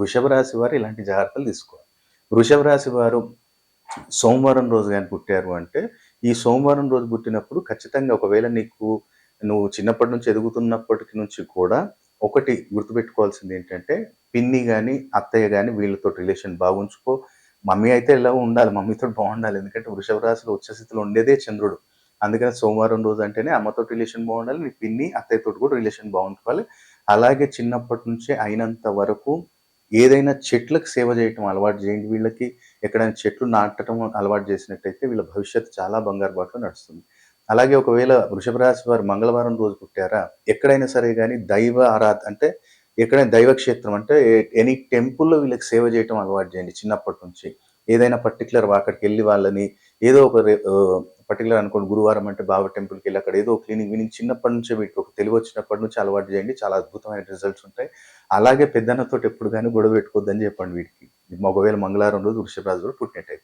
వృషభ రాశి వారు ఇలాంటి జాగ్రత్తలు తీసుకోవాలి. వృషభ రాశి వారు సోమవారం రోజు కానీ పుట్టారు అంటే ఈ సోమవారం రోజు పుట్టినప్పుడు ఖచ్చితంగా ఒకవేళ నీకు నువ్వు చిన్నప్పటి నుంచి ఎదుగుతున్నప్పటికి నుంచి కూడా ఒకటి గుర్తుపెట్టుకోవాల్సింది ఏంటంటే పిన్ని కానీ అత్తయ్య కానీ వీళ్ళతో రిలేషన్ బాగుంచుకో. మమ్మీ అయితే ఎలా ఉండాలి మమ్మీతో బాగుండాలి. ఎందుకంటే వృషభ రాశిలో వచ్చే స్థితిలో ఉండేదే చంద్రుడు. అందుకని సోమవారం రోజు అంటేనే అమ్మతో రిలేషన్ బాగుండాలి నీ పిన్ని అత్తయ్యతో కూడా రిలేషన్ బాగుంటుకోవాలి అలాగే చిన్నప్పటి నుంచే అయినంత వరకు ఏదైనా చెట్లకు సేవ చేయటం అలవాటు చేయండి. వీళ్ళకి ఎక్కడైనా చెట్లు నాటడం అలవాటు చేసినట్టయితే వీళ్ళ భవిష్యత్తు చాలా బంగారు బాటలో నడుస్తుంది. అలాగే ఒకవేళ వృషభ రాశి వారు మంగళవారం రోజు పుట్టారా? ఎక్కడైనా సరే కానీ దైవ ఆరాధ అంటే ఎక్కడైనా దైవక్షేత్రం అంటే ఎనీ టెంపుల్లో వీళ్ళకి సేవ చేయటం అలవాటు చేయండి చిన్నప్పటి నుంచి. ఏదైనా పర్టికులర్ అక్కడికి వెళ్ళి వాళ్ళని ఏదో ఒక పర్టికులర్ అనుకోండి గురువారం అంటే బాబా టెంపుల్కి వెళ్ళి అక్కడ ఏదో క్లీనింగ్ విని చిన్నప్పటి నుంచే వీటికి ఒక తెలివి వచ్చినప్పటి నుంచి అలవాటు చేయండి. చాలా అద్భుతమైన రిజల్ట్స్ ఉంటాయి. అలాగే పెద్దన్నతో ఎప్పుడు కానీ గొడవ పెట్టుకోవద్దని చెప్పండి వీటికి ఒకవేళ మంగళవారం రోజు వృషభరాజు పుట్టినట్టయితే.